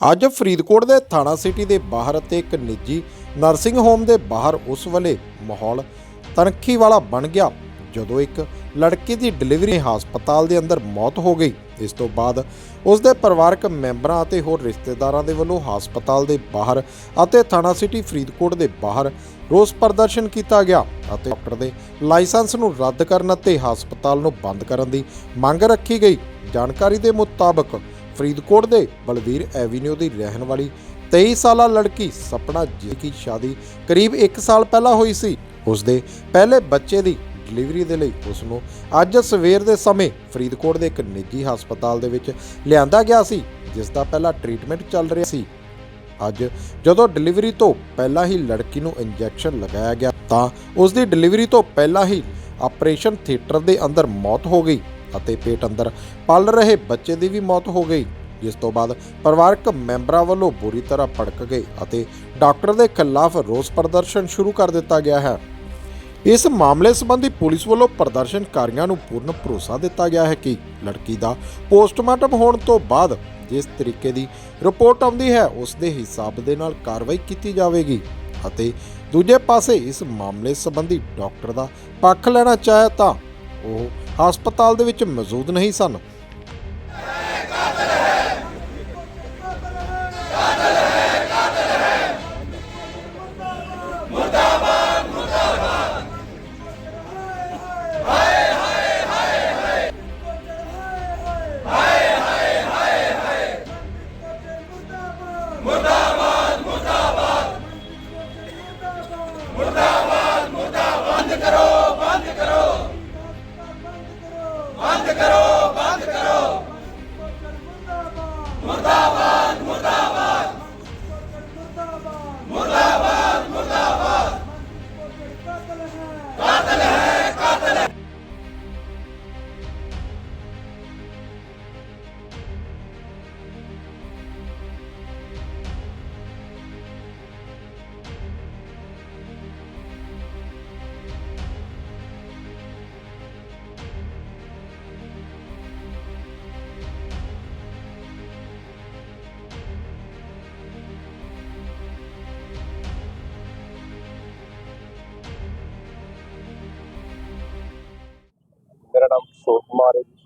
ਅੱਜ ਫਰੀਦਕੋਟ ਦੇ ਥਾਣਾ ਸਿਟੀ ਦੇ ਬਾਹਰ ਅਤੇ ਇੱਕ ਨਿੱਜੀ ਨਰਸਿੰਗ ਹੋਮ ਦੇ ਬਾਹਰ ਉਸ ਵੇਲੇ ਮਾਹੌਲ ਤਨਖੀ ਵਾਲਾ ਬਣ ਗਿਆ, ਜਦੋਂ ਇੱਕ ਲੜਕੀ ਦੀ ਡਿਲੀਵਰੀ ਹਸਪਤਾਲ ਦੇ ਅੰਦਰ ਮੌਤ ਹੋ ਗਈ। ਇਸ ਤੋਂ ਬਾਅਦ ਉਸ ਦੇ ਪਰਿਵਾਰਕ ਮੈਂਬਰਾਂ ਅਤੇ ਹੋਰ ਰਿਸ਼ਤੇਦਾਰਾਂ ਦੇ ਵੱਲੋਂ ਹਸਪਤਾਲ ਦੇ ਬਾਹਰ ਅਤੇ ਥਾਣਾ ਸਿਟੀ ਫਰੀਦਕੋਟ ਦੇ ਬਾਹਰ ਰੋਸ ਪ੍ਰਦਰਸ਼ਨ ਕੀਤਾ ਗਿਆ ਅਤੇ ਡਾਕਟਰ ਦੇ ਲਾਇਸੈਂਸ ਨੂੰ ਰੱਦ ਕਰਨ ਅਤੇ ਹਸਪਤਾਲ ਨੂੰ ਬੰਦ ਕਰਨ ਦੀ ਮੰਗ ਰੱਖੀ ਗਈ। ਜਾਣਕਾਰੀ ਦੇ ਮੁਤਾਬਕ ਫਰੀਦਕੋਟ ਦੇ ਬਲਵੀਰ ਐਵੀਨਿਊ ਦੀ ਰਹਿਣ ਵਾਲੀ 23 ਸਾਲਾ ਲੜਕੀ ਸਪਨਾ ਜੀ ਦੀ ਸ਼ਾਦੀ ਕਰੀਬ 1 ਸਾਲ ਪਹਿਲਾਂ ਹੋਈ ਸੀ। ਉਸ ਦੇ ਪਹਿਲੇ ਬੱਚੇ ਦੀ ਡਿਲੀਵਰੀ ਦੇ ਲਈ ਉਸ ਨੂੰ ਅੱਜ ਸਵੇਰ ਦੇ ਸਮੇਂ ਫਰੀਦਕੋਟ ਦੇ ਇੱਕ ਨਿੱਜੀ ਹਸਪਤਾਲ ਦੇ ਵਿੱਚ ਲਿਆਂਦਾ ਗਿਆ ਸੀ ਜਿਸ ਦਾ ਪਹਿਲਾ ਟ੍ਰੀਟਮੈਂਟ ਚੱਲ ਰਿਹਾ ਸੀ। ਅੱਜ ਜਦੋਂ ਡਿਲੀਵਰੀ ਤੋਂ ਪਹਿਲਾਂ ਹੀ ਲੜਕੀ ਨੂੰ ਇੰਜੈਕਸ਼ਨ ਲਗਾਇਆ ਗਿਆ, ਤਾਂ ਉਸ ਦੀ ਡਿਲੀਵਰੀ ਤੋਂ ਪਹਿਲਾਂ ਹੀ ਆਪਰੇਸ਼ਨ ਥੀਏਟਰ ਦੇ ਅੰਦਰ ਮੌਤ ਹੋ ਗਈ। ਅਤੇ ਪੇਟ ਅੰਦਰ ਪਲ ਰਹੇ ਬੱਚੇ ਦੀ ਵੀ ਮੌਤ ਹੋ ਗਈ। ਜਿਸ ਤੋਂ ਬਾਅਦ ਪਰਿਵਾਰਕ ਮੈਂਬਰਾਂ ਵੱਲੋਂ ਬੁਰੀ ਤਰ੍ਹਾਂ ਭੜਕ ਗਏ ਅਤੇ ਡਾਕਟਰ ਦੇ ਖਿਲਾਫ ਰੋਸ ਪ੍ਰਦਰਸ਼ਨ ਸ਼ੁਰੂ ਕਰ ਦਿੱਤਾ ਗਿਆ ਹੈ। ਇਸ ਮਾਮਲੇ ਸੰਬੰਧੀ ਪੁਲਿਸ ਵੱਲੋਂ ਪ੍ਰਦਰਸ਼ਨਕਾਰੀਆਂ ਨੂੰ ਪੂਰਨ ਭਰੋਸਾ ਦਿੱਤਾ ਗਿਆ ਹੈ ਕਿ ਲੜਕੀ ਦਾ ਪੋਸਟਮਾਰਟਮ ਹੋਣ ਤੋਂ ਬਾਅਦ ਜਿਸ ਤਰੀਕੇ ਦੀ ਰਿਪੋਰਟ ਆਉਂਦੀ ਹੈ, ਉਸ ਦੇ ਹਿਸਾਬ ਦੇ ਨਾਲ ਕਾਰਵਾਈ ਕੀਤੀ ਜਾਵੇਗੀ ਅਤੇ ਦੂਜੇ ਪਾਸੇ ਇਸ ਮਾਮਲੇ ਸੰਬੰਧੀ ਡਾਕਟਰ ਦਾ ਪੱਖ ਲੈਣਾ ਚਾਹੇ ਤਾਂ ਉਹ ਹਸਪਤਾਲ ਦੇ ਵਿੱਚ ਮੌਜੂਦ ਨਹੀਂ ਸਨ। ਕਿਸ਼ੋਰ ਕੁਮਾਰ ਹੈ ਜੀ।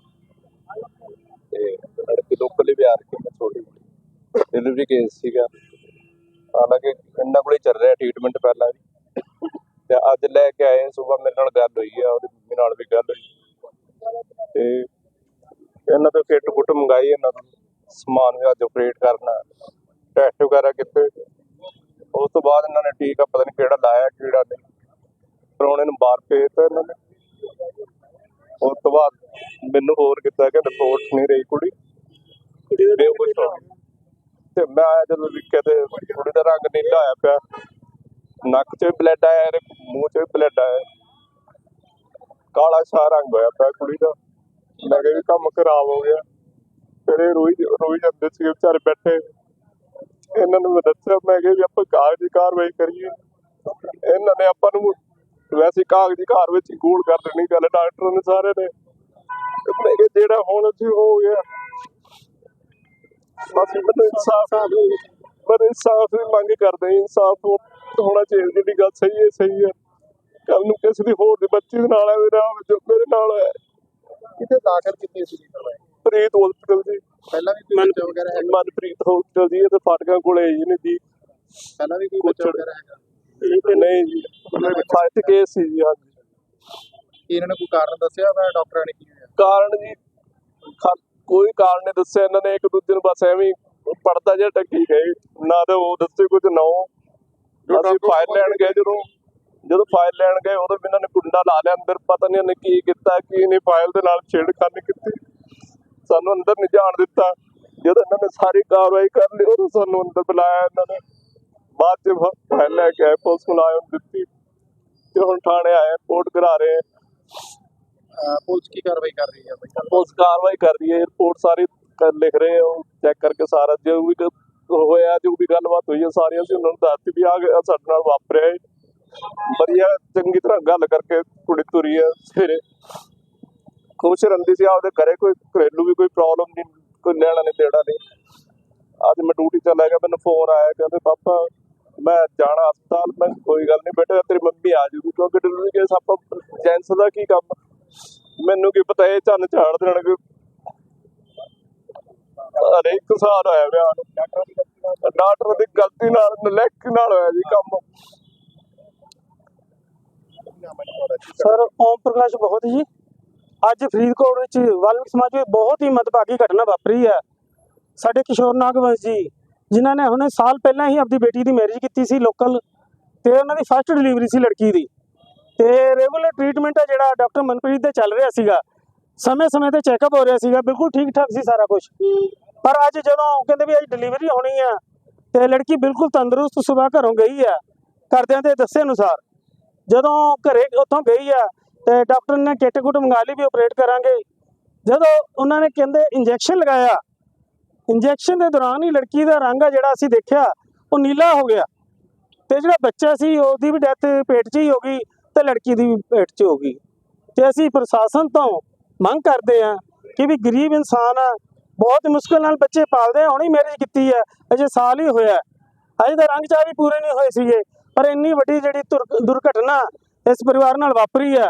ਤੇ ਲੜਕੀ ਲੋਕਲ ਹੀ ਵਿਆਹ ਰੱਖੀ ਮੈਂ ਛੋਟੀ ਡਿਲੀਵਰੀ ਕੇਸ ਸੀਗਾ। ਹਾਲਾਂਕਿ ਇਹਨਾਂ ਕੋਲੇ ਚੱਲ ਰਿਹਾ ਟ੍ਰੀਟਮੈਂਟ ਪਹਿਲਾਂ ਵੀ। ਤੇ ਅੱਜ ਲੈ ਕੇ ਆਏ ਸਵੇਰ ਮੇਰੇ ਨਾਲ ਗੱਲ ਹੋਈ ਆ, ਉਹਦੀ ਮੰਮੀ ਨਾਲ ਵੀ ਗੱਲ ਹੋਈ। ਤੇ ਇਹਨਾਂ ਤੋਂ ਕਿੱਟ ਕੁੱਟ ਮੰਗਾਈ ਇਹਨਾਂ ਤੋਂ। ਸਮਾਨ ਵੀ ਅੱਜ ਆਪਰੇਟ ਕਰਨਾ। ਟੈਸਟ ਵਗੈਰਾ ਕੀਤੇ। ਉਸ ਤੋਂ ਬਾਅਦ ਇਹਨਾਂ ਨੇ ਟੀਕਾ ਪਤਾ ਨਹੀਂ ਕਿਹੜਾ ਲਾਇਆ, ਕਿਹੜਾ ਨਹੀਂ। ਪਰੋਣੇ ਨੂੰ ਬਾਹਰ ਭੇਜਤਾ ਇਹਨਾਂ ਨੇ। ਉਸ ਤੋਂ ਬਾਅਦ ਮੈਨੂੰ ਹੋਰ ਕੀਤਾ ਕਿ ਰਿਪੋਰਟ ਨਹੀਂ ਰਹੀ ਕੁੜੀ। ਕੁੜੀ ਦੇ ਕੁਝ ਤੇ ਮੈਂ ਆਇਆ ਜਦੋਂ ਵੇਖਿਆ ਤੇ ਕੁੜੀ ਦਾ ਰੰਗ ਨੀਲਾ ਹੋਇਆ ਪਿਆ। ਨੱਕ 'ਚ ਵੀ ਬਲੱਡ ਆਇਆ ਤੇ ਮੂੰਹ 'ਚ ਵੀ ਬਲੱਡ ਆਇਆ। ਕਾਲਾ ਸਾ ਰੰਗ ਹੋਇਆ ਪਿਆ ਕੁੜੀ ਦਾ। ਮੈਂ ਕਿਹਾ ਵੀ ਕੰਮ ਖਰਾਬ ਹੋ ਗਿਆ। ਫਿਰ ਇਹ ਰੋਈ ਰੋਈ ਜਾਂਦੇ ਸੀ ਵਿਚਾਰੇ ਬੈਠੇ। ਇਹਨਾਂ ਨੂੰ ਮੈਂ ਦੱਸਿਆ ਮੈਂ ਕਿਹਾ ਵੀ ਆਪਾਂ ਕਾਗਜ਼ੀ ਕਾਰਵਾਈ ਕਰੀਏ। ਇਹਨਾਂ ਨੇ ਆਪਾਂ ਨੂੰ ਵੈਸੇ ਕਾਗਜ਼ੀ ਘਰ ਵਿੱਚ ਹੀ ਗੂੜ ਕਰ ਦੇਣੀ ਗੱਲ ਡਾਕਟਰ ਨੇ ਸਾਰੇ ਨੇ। ਮੈਂ ਕਿਹਾ ਜਿਹੜਾ ਹੁਣ ਸੀ ਹੋ ਗਿਆ। ਬਸ ਮੈਨੂੰ ਇਨਸਾਫ ਪਰ ਇਨਸਾਫ ਦੀ ਮੰਗ ਕਰਦੇ ਹਾਂ ਇਨਸਾਫ ਹੋਣਾ ਚਾਹੀਦਾ ਜਿਹੜੀ ਗੱਲ ਸਹੀ ਹੈ ਸਹੀ ਹੈ। ਕੱਲ ਨੂੰ ਕਿਸੇ ਦੀ ਹੋਰ ਦੇ ਬੱਚੇ ਦੇ ਨਾਲ ਹੈ ਮੇਰਾ ਜੋ ਮੇਰੇ ਨਾਲ ਹੈ। ਕਿਤੇ ਦਾਖਲ ਕੀਤੀ ਸੀ ਪ੍ਰੀਤ ਹਸਪੀਟਲ ਦੀ। ਪਹਿਲਾਂ ਵੀ ਵਗੈਰਾ ਮਨਪ੍ਰੀਤ ਹਸਪੀਟਲ ਦੀ ਇਹ ਤੇ ਫਾਟਕਾਂ ਕੋਲੇ ਜੀ ਨੇ ਜੀ ਪਹਿਲਾਂ ਵੀ ਕੋਈ ਬੱਚਾ ਵਗੈਰਾ ਹੈਗਾ? ਨਹੀਂ ਜੀ ਮੇਰੇ ਫਾਇਟ ਕੇਸ ਸੀ ਜੀ ਹਾਂਜੀ। ਕੀ ਇਹਨਾਂ ਨੇ ਕੋਈ ਕਾਰਨ ਦੱਸਿਆ ਮੈਂ ਡਾਕਟਰਾਂ ਨੇ ਕੀ ਹੋਇਆ? ਕਾਰਨ ਜੀ ਖਾ- ਕੋਈ ਕਾਰਨ ਨਹੀਂ ਦੱਸਿਆ ਇਹਨਾਂ ਨੇ ਇੱਕ ਦੂਜੇ ਨੂੰ ਬਸ ਐਵੇਂ ਪੜਦਾ ਜਿਹਾ ਟੱਕੀ ਗਏ ਨਾ ਤੇ ਉਹ ਦੱਸੇ ਕੁਝ ਨਾ ਉਹ। ਅਸੀਂ ਫਾਈਲ ਲੈਣ ਗਏ ਜਦੋਂ ਜਦੋਂ ਫਾਈਲ ਲੈਣ ਗਏ ਉਦੋਂ ਵੀ ਇਹਨਾਂ ਨੇ ਕੁੰਡਾ ਲਾ ਲਿਆ ਅੰਦਰ ਪਤਾ ਨਹੀਂ ਇਹਨੇ ਕੀ ਕੀਤਾ ਕੀ ਨਹੀਂ ਫਾਈਲ ਦੇ ਨਾਲ ਛੇੜਖਾਨੀ ਕੀਤੀ। ਸਾਨੂੰ ਅੰਦਰ ਨਹੀਂ ਜਾਣ ਦਿੱਤਾ। ਜਦੋਂ ਇਹਨਾਂ ਨੇ ਸਾਰੀ ਕਾਰਵਾਈ ਕਰ ਲਈ ਉਦੋਂ ਸਾਨੂੰ ਅੰਦਰ ਬੁਲਾਇਆ ਇਹਨਾਂ ਨੇ। ਬਾਅਦ ਚ ਫਾਈਲ ਲੈ ਕੇ ਆਏ ਪੁਲਿਸ ਮੁਲਾਜ਼ਮ ਦਿੱਤੀ। ਤੇ ਹੁਣ ਥਾਣੇ ਆਏ ਰਿਪੋਰਟ ਕਰਾ ਰਹੇ ਪੁਲਿਸ ਕੀ ਕਾਰਵਾਈ ਕਰ ਰਹੀ ਹੈ? ਬਈ ਪੁਲਿਸ ਕਾਰਵਾਈ ਕਰ ਰਹੀ ਹੈ ਰਿਪੋਰਟ ਸਾਰੀ ਲਿਖ ਰਹੇ ਹੋ ਚੈੱਕ ਕਰਕੇ ਸਾਰਾ ਜੋ ਵੀ ਹੋਇਆ ਜੋ ਵੀ ਗੱਲਬਾਤ ਹੋਈ ਹੈ ਸਾਰੀਆਂ ਅਸੀਂ ਉਹਨਾਂ ਨੂੰ ਦੱਸਤੀ ਵੀ ਆ ਗਿਆ ਸਾਡੇ ਨਾਲ ਵਾਪਰਿਆ ਵਧੀਆ ਚੰਗੀ ਤਰ੍ਹਾਂ ਗੱਲ ਕਰਕੇ ਕੁੜੀ ਤੁਰੀ ਹੈ ਸਵੇਰੇ। ਖੁਸ਼ ਰਹਿੰਦੀ ਸੀ ਆਪਦੇ ਘਰੇ ਕੋਈ ਘਰੇਲੂ ਵੀ ਕੋਈ ਪ੍ਰੋਬਲਮ ਨਹੀਂ ਕੋਈ ਲੈਣਾ ਨਹੀਂ ਦੇਣਾ ਨਹੀਂ। ਅੱਜ ਮੈਂ ਡਿਊਟੀ ਤੇ ਲੈ ਗਿਆ ਮੈਨੂੰ ਫੋਨ ਆਇਆ ਕਹਿੰਦੇ ਪਾਪਾ ਮੈਂ ਜਾਣਾ ਹਸਪਤਾਲ, ਮੈਂ ਕੋਈ ਗੱਲ ਨਹੀਂ ਬੇਟਾ, ਤੇਰੀ ਮੰਮੀ ਆ ਜੂਗੀ ਕਿਉਂਕਿ ਡਿਲੀਵਰੀ ਕੇਸ ਆਪਾਂ ਜੈਂਟਸ ਦਾ ਕੀ ਕੰਮ? ਮੈਨੂੰ ਕੀ ਪਤਾ, ਇਹ ਚੰਨ ਝਾੜ ਦੇਣਗੇ। ਅਰੇ ਇੱਕ ਸਾਲ ਹੋਇਆ ਵਿਆਹ ਨੂੰ। ਡਾਕਟਰ ਦੀ ਗਲਤੀ ਨਾਲ, ਨਲੈਕ ਨਾਲ ਹੋਇਆ ਜੀ ਕੰਮ। ਸਰ, ਓਮ ਪ੍ਰਕਾਸ਼ ਬਹੁਤ ਜੀ। ਅੱਜ ਫਰੀਦਕੋਟ ਵਿੱਚ ਵਾਲਮੀਕ ਸਮਾਜ ਵਿੱਚ ਬਹੁਤ ਹੀ ਮਦਭਾਗੀ ਘਟਨਾ ਵਾਪਰੀ ਹੈ। ਸਾਡੇ ਕਿਸ਼ੋਰ ਨਾਗਵੰਸ਼ ਜੀ ਜਿਨ੍ਹਾਂ ਨੇ ਹੁਣੇ ਸਾਲ ਪਹਿਲਾਂ ਹੀ ਆਪਣੀ ਬੇਟੀ ਦੀ ਮੈਰਿਜ ਕੀਤੀ ਸੀ ਲੋਕਲ ਤੇ ਉਹਨਾਂ ਦੀ ਫਸਟ ਡਿਲੀਵਰੀ ਸੀ ਲੜਕੀ ਦੀ। ਤੇ ਰੈਗੂਲਰ ਟ੍ਰੀਟਮੈਂਟ ਹੈ ਜਿਹੜਾ ਡਾਕਟਰ ਮਨਪ੍ਰੀਤ ਦੇ ਚੱਲ ਰਿਹਾ ਸੀਗਾ। ਸਮੇਂ-ਸਮੇਂ ਤੇ ਚੈੱਕਅਪ ਹੋ ਰਿਹਾ ਸੀਗਾ, ਬਿਲਕੁਲ ਠੀਕ-ਠਾਕ ਸੀ ਸਾਰਾ ਕੁਝ ਪਰ ਅੱਜ ਜਦੋਂ ਕਹਿੰਦੇ ਵੀ ਅੱਜ ਡਿਲੀਵਰੀ ਹੋਣੀ ਆ, ਤੇ ਲੜਕੀ ਬਿਲਕੁਲ ਤੰਦਰੁਸਤ ਸਵੇਰ ਘਰੋਂ ਗਈ ਆ, ਘਰਦਿਆਂ ਦੇ ਦੱਸੇ ਅਨੁਸਾਰ। ਜਦੋਂ ਘਰੇ ਉੱਥੋਂ ਗਈ ਆ, ਤੇ ਡਾਕਟਰ ਨੇ ਕਿੱਟ ਕੁੱਟ ਮੰਗਾ ਲਈ ਵੀ ਆਪਰੇਟ ਕਰਾਂਗੇ। ਜਦੋਂ ਉਹਨਾਂ ਨੇ ਕਹਿੰਦੇ ਇੰਜੈਕਸ਼ਨ ਲਗਾਇਆ ਇੰਜੈਕਸ਼ਨ ਦੇ ਦੌਰਾਨ ਹੀ ਲੜਕੀ ਦਾ ਰੰਗ ਆ ਜਿਹੜਾ ਅਸੀਂ ਦੇਖਿਆ, ਉਹ ਨੀਲਾ ਹੋ ਗਿਆ। ਤੇ ਜਿਹੜਾ ਬੱਚਾ ਸੀ, ਉਹਦੀ ਵੀ ਡੈਥ ਪੇਟ 'ਚ ਹੀ ਹੋ ਗਈ ਤੇ ਲੜਕੀ ਦੀ ਵੀ ਪੇਟ 'ਚ ਹੋ ਗਈ। ਤੇ ਅਸੀਂ ਪ੍ਰਸ਼ਾਸਨ ਤੋਂ ਮੰਗ ਕਰਦੇ ਆ ਕਿ ਵੀ ਗਰੀਬ ਇਨਸਾਨ ਆ, ਬਹੁਤ ਮੁਸ਼ਕਲ ਨਾਲ ਬੱਚੇ ਪਾਲਦੇ ਆ, ਹੁਣੀ ਮੈਰਿਜ ਕੀਤੀ ਹੈ ਅਜੇ ਸਾਲ ਹੀ ਹੋਇਆ। ਅਜੇ ਤਾਂ ਰੰਗ ਚਾਹ ਵੀ ਪੂਰੇ ਨਹੀਂ ਹੋਏ ਸੀਗੇ, ਪਰ ਇੰਨੀ ਵੱਡੀ ਜਿਹੜੀ ਦੁਰ- ਦੁਰਘਟਨਾ ਇਸ ਪਰਿਵਾਰ ਨਾਲ ਵਾਪਰੀ ਹੈ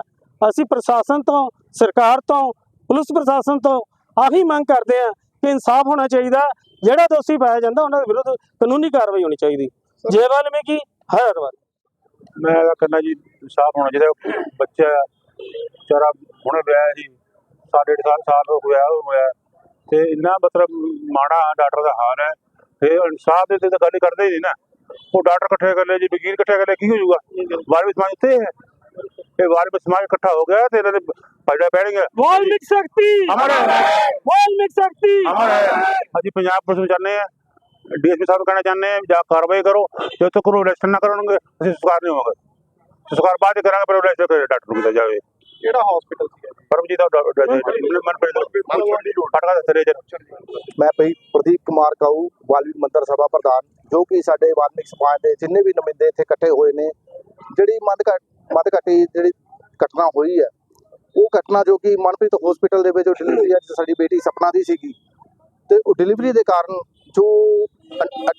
ਅਸੀਂ ਪ੍ਰਸ਼ਾਸਨ ਤੋਂ, ਸਰਕਾਰ ਤੋਂ, ਪੁਲਿਸ ਪ੍ਰਸ਼ਾਸਨ ਤੋਂ ਆਹੀ ਮੰਗ ਕਰਦੇ ਆ ਕਿ ਇਨਸਾਫ ਹੋਣਾ ਚਾਹੀਦਾ ਜਿਹੜਾ ਦੋਸ਼ੀ ਪਾਇਆ ਜਾਂਦਾ ਉਹਨਾਂ ਦੇ ਵਿਰੁੱਧ ਕਾਨੂੰਨੀ ਕਾਰਵਾਈ ਹੋਣੀ ਚਾਹੀਦੀ। ਜੇ ਵਾਲਮੀਕੀ ਹਰ ਵਾਰ ਮੈਂ ਤਾਂ ਕਹਿੰਦਾ ਜੀ ਸਾਫ਼ ਹੋਣਾ ਚਾਹੀਦਾ ਬੱਚਾ ਵਿਚਾਰਾ ਹੁਣੇ ਵਿਆਹ ਸੀ ਸਾਢੇ ਡੇਢ ਸਾਲ ਸਾਲ ਹੋ ਗਿਆ ਹੋਇਆ। ਤੇ ਇੰਨਾ ਮਤਲਬ ਮਾੜਾ ਡਾਕਟਰ ਦਾ ਹਾਲ ਹੈ ਤੇ ਇਨਸਾਫ ਦੇ ਤੇ ਤਾਂ ਗੱਲ ਹੀ ਕਰਦੇ ਹੀ ਨਹੀਂ ਨਾ। ਉਹ ਡਾਕਟਰ ਇਕੱਠੇ ਕਰ ਲਏ ਜੀ ਵਕੀਲ ਇਕੱਠੇ ਕਰ ਲਏ ਕੀ ਹੋ ਜਾਊਗਾ? ਵਾਰ ਸਮਾਜ ਇੱਥੇ ਹੈ। ਇਹ ਵਾਰ ਸਮਾਜ ਇਕੱਠਾ ਹੋ ਗਿਆ ਤੇ ਇਹਨਾਂ ਦੇ ਫਾਇਦਾ ਪੈਣਗੇ ਵਾਲਮੀਕ ਸ਼ਕਤੀ। ਹਮਾਰਾ ਵਾਲਮੀਕ ਸ਼ਕਤੀ। ਹਮਾਰਾ ਅਸੀਂ ਪੰਜਾਬ ਪੁਲਿਸ ਨੂੰ ਚਾਹੁੰਦੇ ਆ ਡੀਐਸਪੀ ਸਾਹਿਬ ਨੂੰ ਕਹਿਣਾ ਚਾਹੁੰਦੇ ਆ ਜਾ ਕਾਰਵਾਈ ਕਰੋ। ਜੇ ਉੱਥੇ ਕੋਈ ਇਲੈਕਸ਼ਨ ਨਾ ਕਰਨਗੇ ਅਸੀਂ ਸਰਕਾਰ ਨਹੀਂ ਹੋਵਾਂਗੇ। ਸਰਕਾਰ ਬਾਅਦ 'ਚ ਕਰਾਂਗੇ ਪਰ ਇਲੈਕਸ਼ਨ ਕਰੇ ਡਾਕਟਰ ਨੂੰ ਜਾਵੇ। ਕਿਹੜਾ ਹਸਪੀਟਲ ਸੀ ਪਰਮਜੀਤ ਦਾ ਮਨਪ੍ਰੀਤ ਫਟਕਾ ਦੱਸ ਰਹੇ ਮੈਂ ਭਾਈ ਪ੍ਰਦੀਪ ਕੁਮਾਰ ਕਾਊ ਵਾਲਮੀਕ ਮੰਦਰ ਸਭਾ ਪ੍ਰਧਾਨ ਜੋ ਕਿ ਸਾਡੇ ਵਾਲਮੀਕ ਸਮਾਜ ਦੇ ਜਿੰਨੇ ਵੀ ਨੁਮਾਇੰਦੇ ਇੱਥੇ ਇਕੱਠੇ ਹੋਏ ਨੇ ਜਿਹੜੀ ਮਦਘਟ ਮਦਘਟੀ ਜਿਹੜੀ ਘਟਨਾ ਹੋਈ ਹੈ ਉਹ ਘਟਨਾ ਜੋ ਕਿ ਮਨਪ੍ਰੀਤ ਹਸਪੀਟਲ ਦੇ ਵਿੱਚ ਡਿਲੀਵਰੀ ਅੱਜ ਸਾਡੀ ਬੇਟੀ ਸਪਨਾ ਦੀ ਸੀਗੀ। ਤੇ ਉਹ ਡਿਲੀਵਰੀ ਦੇ ਕਾਰਨ ਜੋ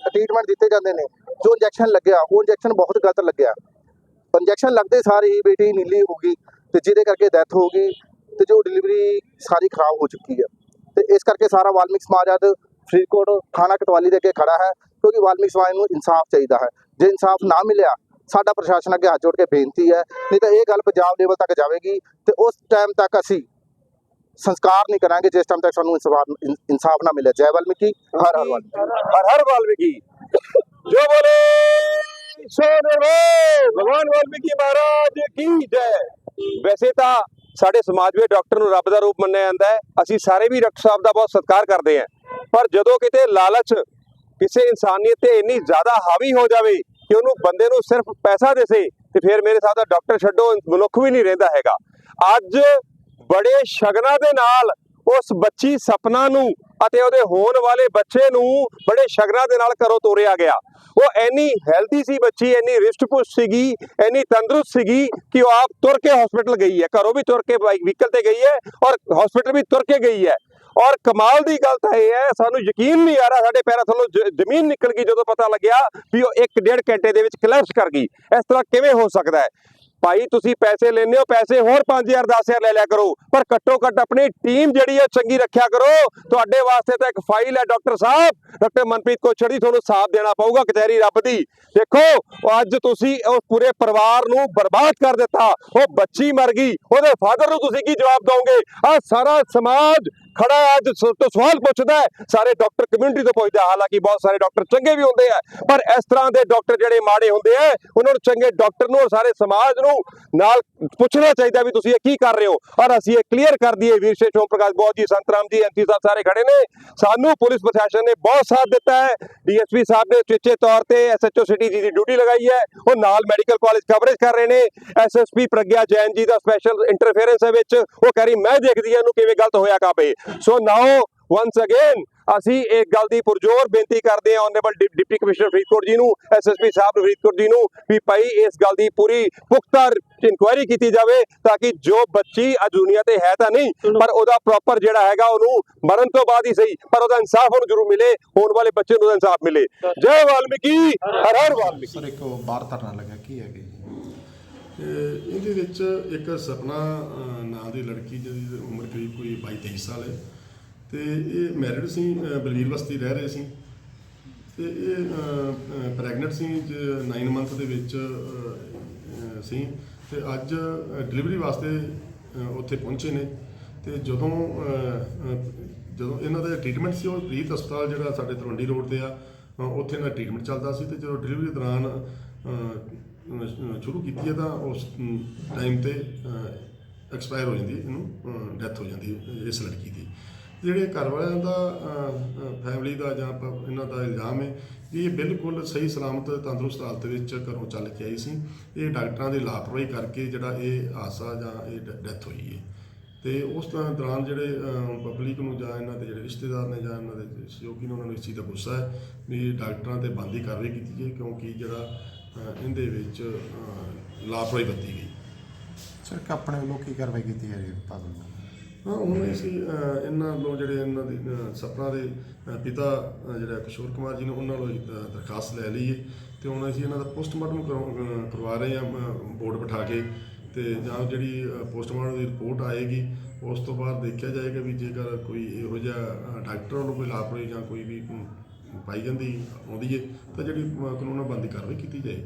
ਟ੍ਰੀਟਮੈਂਟ ਦਿੱਤੇ ਜਾਂਦੇ ਨੇ, ਜੋ ਇੰਜੈਕਸ਼ਨ ਲੱਗਿਆ, ਉਹ ਇੰਜੈਕਸ਼ਨ ਬਹੁਤ ਗਲਤ ਲੱਗਿਆ। ਇੰਜੈਕਸ਼ਨ ਲੱਗਦੇ ਸਾਰੇ ਹੀ ਬੇਟੀ ਨੀਲੀ ਹੋ ਗਈ ਤੇ ਜਿਹਦੇ ਕਰਕੇ ਡੈਥ ਹੋ ਗਈ ਤੇ ਜੋ ਡਿਲੀਵਰੀ ਸਾਰੀ ਖਰਾਬ ਹੋ ਚੁੱਕੀ ਹੈ। ਤੇ ਇਸ ਕਰਕੇ ਸਾਰਾ ਵਾਲਮੀਕ ਸਮਾਜ ਅੱਜ ਫਰੀਦਕੋਟ ਥਾਣਾ ਕਟਵਾਲੀ ਦੇ ਅੱਗੇ ਖੜਾ ਹੈ, ਕਿਉਂਕਿ ਵਾਲਮੀਕ ਸਮਾਜ ਨੂੰ ਇਨਸਾਫ ਚਾਹੀਦਾ ਹੈ। ਜੇ ਇਨਸਾਫ ਨਾ ਮਿਲਿਆ ਸਾਡਾ ਪ੍ਰਸ਼ਾਸਨ ਅੱਗੇ ਹੱਥ ਜੋੜ ਕੇ ਬੇਨਤੀ ਹੈ, ਨਹੀਂ ਤਾਂ ਇਹ ਗੱਲ ਪੰਜਾਬ ਲੈਵਲ ਤੱਕ ਜਾਵੇਗੀ ਤੇ ਉਸ ਟਾਈਮ ਤੱਕ ਅਸੀਂ ਸੰਸਕਾਰ ਨਹੀਂ ਕਰਾਂਗੇ, ਜਿਸ ਟਾਈਮ ਤੱਕ ਸਾਨੂੰ ਇਨਸਾਫ ਨਾ ਮਿਲੇ। ਜੈ ਵਾਲਮੀਕੀ, ਹਰ ਹਰ ਵਾਲਮੀਕੀ ਹਰ ਹਰ ਵਾਲਮੀਕੀ। ਜੋ ਬੋਲੇ, ਸੋ ਭਗਵਾਨ ਵਾਲਮੀਕੀ ਮਹਾਰਾਜ ਕੀ ਜੈ। ਵੈਸੇ ਤਾਂ ਸਾਡੇ ਸਮਾਜ ਵਿੱਚ ਡਾਕਟਰ ਨੂੰ ਰੱਬ ਦਾ ਰੂਪ ਮੰਨਿਆ ਜਾਂਦਾ ਹੈ। ਅਸੀਂ ਸਾਰੇ ਵੀ ਡਾਕਟਰ ਸਾਹਿਬ ਦਾ ਬਹੁਤ ਸਤਿਕਾਰ ਕਰਦੇ ਹਾਂ। ਪਰ ਜਦੋਂ ਕਿਤੇ ਲਾਲਚ ਕਿਸੇ ਇਨਸਾਨੀਅਤ ਤੇ ਇੰਨੀ ਜ਼ਿਆਦਾ ਹਾਵੀ ਹੋ ਜਾਵੇ ਕਿ ਉਹਨੂੰ ਬੰਦੇ ਨੂੰ ਸਿਰਫ ਪੈਸਾ ਦੇਸੇ ਤੇ ਫਿਰ ਮੇਰੇ ਹਿਸਾਬ ਦਾ ਡਾਕਟਰ ਛੱਡੋ, ਮਨੁੱਖ ਵੀ ਨਹੀਂ ਰਹਿੰਦਾ ਹੈਗਾ। ਅੱਜ ਬੜੇ ਸ਼ਗਨਾਂ ਦੇ ਨਾਲ ਉਸ ਬੱਚੀ ਸਪਨਾ ਨੂੰ ਅਤੇ ਉਹਦੇ ਹੋਣ ਵਾਲੇ ਬੱਚੇ ਨੂੰ ਬੜੇ ਸ਼ਗਨਾਂ ਦੇ ਨਾਲ ਘਰੋਂ ਤੋਰਿਆ ਗਿਆ। ਉਹ ਐਨੀ ਹੈਲਦੀ ਸੀ ਬੱਚੀ ਐਨੀ ਰਿਸ਼ਟ-ਪੁਸ਼ਟ ਸੀਗੀ ਐਨੀ ਤੰਦਰੁਸਤ ਸੀਗੀ ਕਿ ਉਹ ਆਪ ਤੁਰ ਕੇ ਹਸਪੀਟਲ ਗਈ ਹੈ। ਘਰੋਂ ਵੀ ਤੁਰ ਕੇ ਬਾਈਕ ਵਹੀਕਲ ਤੇ ਗਈ ਹੈ ਔਰ ਹਸਪੀਟਲ ਵੀ ਤੁਰ ਕੇ ਗਈ ਹੈ। ਔਰ ਕਮਾਲ ਦੀ ਗੱਲ ਤਾਂ ਇਹ ਹੈ, ਸਾਨੂੰ ਯਕੀਨ ਨਹੀਂ ਆ ਰਿਹਾ, ਸਾਡੇ ਪੈਰਾਂ ਥੱਲੋਂ ਜ਼ਮੀਨ ਨਿਕਲ ਗਈ ਜਦੋਂ ਪਤਾ ਲੱਗਿਆ ਵੀ ਉਹ 1.5 ਘੰਟੇ ਦੇ ਵਿੱਚ ਕਲੈਪਸ ਕਰ ਗਈ। ਇਸ ਤਰ੍ਹਾਂ ਕਿਵੇਂ ਹੋ ਸਕਦਾ ਹੈ? ਭਾਈ, ਤੁਸੀਂ ਪੈਸੇ ਲੈਂਦੇ ਹੋ, ਪੈਸੇ ਹੋਰ 5000 10000 ਲੈ ਲਿਆ ਕਰੋ, ਪਰ ਘੱਟੋ ਘੱਟ ਆਪਣੀ ਟੀਮ ਜਿਹੜੀ ਹੈ ਚੰਗੀ ਰੱਖਿਆ ਕਰੋ। ਤੁਹਾਡੇ ਵਾਸਤੇ ਤਾਂ ਇੱਕ ਫਾਈਲ ਹੈ ਡਾਕਟਰ ਸਾਹਿਬ। ਡਾਕਟਰ ਮਨਪ੍ਰੀਤ ਕੋਛੜ ਤੁਹਾਨੂੰ ਸਾਥ ਦੇਣਾ ਪਊਗਾ, ਕਚਹਿਰੀ ਰੱਬ ਦੀ। ਦੇਖੋ, ਅੱਜ ਤੁਸੀਂ ਉਸ ਪੂਰੇ ਪਰਿਵਾਰ ਨੂੰ ਬਰਬਾਦ ਕਰ ਦਿੱਤਾ। ਉਹ ਬੱਚੀ ਮਰ ਗਈ, ਉਹਦੇ ਫਾਦਰ ਨੂੰ ਤੁਸੀਂ ਕੀ ਜਵਾਬ ਦਿਓਗੇ ਆ ਸਾਰਾ ਸਮਾਜ ਖੜਾ ਹੈ, ਅੱਜ ਤੋਂ ਸਵਾਲ ਪੁੱਛਦਾ ਹੈ, ਸਾਰੇ ਡਾਕਟਰ ਕਮਿਊਨਿਟੀ ਤੋਂ ਪੁੱਛਦਾ ਹਾਲਾਂਕਿ ਬਹੁਤ ਸਾਰੇ ਡਾਕਟਰ ਚੰਗੇ ਵੀ ਹੁੰਦੇ ਆ, ਪਰ ਇਸ ਤਰ੍ਹਾਂ ਦੇ ਡਾਕਟਰ ਜਿਹੜੇ ਮਾੜੇ ਹੁੰਦੇ ਆ, ਉਹਨਾਂ ਨੂੰ ਚੰਗੇ ਡਾਕਟਰ ਨੂੰ ਔਰ ਸਾਰੇ ਸਮਾਜ ਨੂੰ ਨਾਲ ਪੁੱਛਣਾ ਚਾਹੀਦਾ ਵੀ ਤੁਸੀਂ ਇਹ ਕੀ ਕਰ ਰਹੇ ਹੋ। ਔਰ ਅਸੀਂ ਇਹ ਕਲੀਅਰ ਕਰ ਦਈਏ, ਵੀਰ ਸ਼ੇਖ ਓਮ ਪ੍ਰਕਾਸ਼ ਬਹੁਤ ਜੀ ਸੰਤਰਾਮ ਜੀ ਐਮਪੀ ਸਾਹਿਬ ਸਾਰੇ ਖੜੇ ਨੇ। ਸਾਨੂੰ ਪੁਲਿਸ ਪ੍ਰਸ਼ਾਸਨ ਨੇ ਬਹੁਤ ਸਾਥ ਦਿੱਤਾ ਹੈ। ਡੀਐਸਪੀ ਸਾਹਿਬ ਨੇ ਚਿੱਚੇ ਤੌਰ ਤੇ ਐਸਐਚਓ ਸਿਟੀ ਜੀ ਦੀ ਡਿਊਟੀ ਲਗਾਈ ਹੈ। ਉਹ ਨਾਲ ਮੈਡੀਕਲ ਕਾਲਜ ਕਵਰੇਜ ਕਰ ਰਹੇ ਨੇ। ਐਸਐਸਪੀ ਪ੍ਰਗਿਆ ਜੈਨ ਜੀ ਦਾ ਸਪੈਸ਼ਲ ਇੰਟਰਫੇਰੈਂਸ ਹੈ ਵਿੱਚ। ਉਹ ਕਹਿ ਰਹੀ, ਮੈਂ ਦੇਖਦੀ ਹਾਂ ਇਹਨੂੰ ਕਿਵੇਂ ਗਲਤ ਹੋਇਆ ਕਾ ਪਏ ਸੋ ਨਾਓ once again ਅਸੀਂ ਇੱਕ ਗੱਲ ਦੀ ਪੁਰਜ਼ੋਰ ਬੇਨਤੀ ਕਰਦੇ ਹਾਂ ਆਨਰੇਬਲ ਡਿਪਟੀ ਕਮਿਸ਼ਨਰ ਫਰੀਦਕੋਟ ਜੀ ਨੂੰ ਐਸਐਸਪੀ ਸਾਹਿਬ ਫਰੀਦਕੋਟ ਜੀ ਨੂੰ ਵੀ ਭਾਈ ਇਸ ਗੱਲ ਦੀ ਪੂਰੀ ਪੁਖਤਾ ਇਨਕੁਆਇਰੀ ਕੀਤੀ ਜਾਵੇ ਤਾਂ ਕਿ ਜੋ ਬੱਚੀ ਅੱਜ ਦੁਨੀਆ ਤੇ ਹੈ ਤਾਂ ਨਹੀਂ ਪਰ ਉਹਦਾ ਪ੍ਰੋਪਰ ਜਿਹੜਾ ਹੈਗਾ ਉਹਨੂੰ ਮਰਨ ਤੋਂ ਬਾਅਦ ਹੀ ਸਹੀ ਪਰ ਉਹਦਾ ਇਨਸਾਫ ਉਹਨੂੰ ਜ਼ਰੂਰ ਮਿਲੇ ਹੋਣ ਵਾਲੇ ਬੱਚੇ ਨੂੰ ਉਹਦਾ ਇਨਸਾਫ ਮਿਲੇ। ਜੈ ਵਾਲਮੀਕੀ ਹਰ ਹਰ ਵਾਲਮੀਕੀ। ਸਰ ਇੱਕ ਬਾਹਰ ਧਰਨਾ ਲੱਗਾ ਕੀ ਹੈਗਾ ਇਹਦੇ ਵਿੱਚ ਇੱਕ ਸਪਨਾ ਨਾਂ ਦੀ ਲੜਕੀ ਜਿਹਦੀ ਉਮਰ ਕਰੀਬ ਕੋਈ 22 23 ਸਾਲ ਹੈ। ਤੇ ਇਹ ਮੈਰਿਡ ਸੀ ਅਹ, ਬਲਵੀਰ ਬਸਤੀ ਰਹਿ ਰਹੇ ਸੀ। ਤੇ ਇਹ ਪ੍ਰੈਗਨੈਂਟ ਸੀ 9 ਮੰਥ ਦੇ ਵਿੱਚ ਸੀ। ਤੇ ਅੱਜ ਡਿਲੀਵਰੀ ਵਾਸਤੇ ਉੱਥੇ ਪਹੁੰਚੇ ਨੇ। ਤੇ ਜਦੋਂ ਜਦੋਂ ਇਹਨਾਂ ਦਾ ਟ੍ਰੀਟਮੈਂਟ ਸੀ ਉਹ ਪ੍ਰੀਤ ਹਸਪਤਾਲ ਜਿਹੜਾ ਸਾਡੇ ਤਲਵੰਡੀ ਰੋਡ ਤੇ ਆ ਉੱਥੇ ਇਹਨਾਂ ਟ੍ਰੀਟਮੈਂਟ ਚੱਲਦਾ ਸੀ। ਤੇ ਜਦੋਂ ਡਿਲੀਵਰੀ ਦੌਰਾਨ ਸ਼ੁਰੂ ਕੀਤੀ ਹੈ ਤਾਂ ਉਸ ਟਾਈਮ ਤੇ ਐਕਸਪਾਇਰ ਹੋ ਜਾਂਦੀ ਇਹਨੂੰ ਡੈਥ ਹੋ ਜਾਂਦੀ ਇਸ ਲੜਕੀ ਦੀ। ਜਿਹੜੇ ਘਰ ਵਾਲਿਆਂ ਦਾ ਫੈਮਿਲੀ ਦਾ ਜਾਂ ਇਹਨਾਂ ਦਾ ਇਲਜ਼ਾਮ ਹੈ ਕਿ ਇਹ ਬਿਲਕੁਲ ਸਹੀ ਸਲਾਮਤ ਤੰਦਰੁਸਤ ਹਾਲਤ ਵਿੱਚ ਘਰੋਂ ਚੱਲ ਕੇ ਆਈ ਸੀ। ਇਹ ਡਾਕਟਰਾਂ ਦੀ ਲਾਪਰਵਾਹੀ ਕਰਕੇ ਜਿਹੜਾ ਇਹ ਹਾਦਸਾ ਜਾਂ ਇਹ ਡੈਥ ਹੋਈ ਹੈ। ਤੇ ਉਸ ਦੌਰਾਨ ਜਿਹੜੇ ਪਬਲਿਕ ਨੂੰ ਜਾਂ ਇਹਨਾਂ ਦੇ ਜਿਹੜੇ ਰਿਸ਼ਤੇਦਾਰ ਨੇ ਜਾਂ ਇਹਨਾਂ ਦੇ ਸਹਿਯੋਗੀ ਨੇ, ਉਹਨਾਂ ਨੂੰ ਇਸ ਚੀਜ਼ ਦਾ ਗੁੱਸਾ ਹੈ ਵੀ ਡਾਕਟਰਾਂ ਤੇ ਬੰਦੀ ਕਾਰਵਾਈ ਕੀਤੀ ਜਾਏ ਕਿਉਂਕਿ ਜਿਹੜਾ ਇਹਦੇ ਵਿੱਚ ਲਾਪਰਵਾਹੀ ਵਰਤੀ ਗਈ। ਸਰ ਕਿ ਆਪਣੇ ਵੱਲੋਂ ਕੀ ਕਾਰਵਾਈ ਕੀਤੀ ਜਾ ਰਹੀ ਹੈ ਪਾਗਲ ਨੂੰ? ਹਾਂ ਹੁਣ ਅਸੀਂ ਅਹ, ਇਹਨਾਂ ਵੱਲੋਂ ਜਿਹੜੇ ਇਹਨਾਂ ਦੇ ਅਹ, ਸਪਨਾ ਦੇ ਅਹ, ਪਿਤਾ ਅਹ, ਜਿਹੜਾ ਕਿਸ਼ੋਰ ਕੁਮਾਰ ਜੀ ਨੇ ਉਹਨਾਂ ਵੱਲੋਂ ਅਹ, ਦਰਖਾਸਤ ਲੈ ਲਈ ਹੈ। ਤੇ ਹੁਣ ਅਸੀਂ ਇਹਨਾਂ ਦਾ ਪੋਸਟਮਾਰਟਮ ਕਰਵਾ- ਅਹ, ਕਰਵਾ ਰਹੇ ਹਾਂ ਬੋਰਡ ਬਿਠਾ ਕੇ। ਤੇ ਜਾਂ ਜਿਹੜੀ ਪੋਸਟਮਾਰਟਮ ਦੀ ਰਿਪੋਰਟ ਆਏਗੀ ਉਸ ਤੋਂ ਬਾਅਦ ਦੇਖਿਆ ਜਾਏਗਾ ਵੀ ਜੇਕਰ ਕੋਈ ਇਹੋ ਜਿਹਾ ਅਹ, ਡਾਕਟਰ ਵੱਲੋਂ ਕੋਈ ਲਾਪਰਵਾਹੀ ਜਾਂ ਕੋਈ ਵੀ ਅਮ, ਪਾਈ ਜਾਂਦੀ ਆਉਂਦੀ ਹੈ ਤਾਂ ਜਿਹੜੀ ਅਹ, ਕਾਨੂੰਨ ਬੰਦੀ ਕਾਰਵਾਈ ਕੀਤੀ ਜਾਏਗੀ।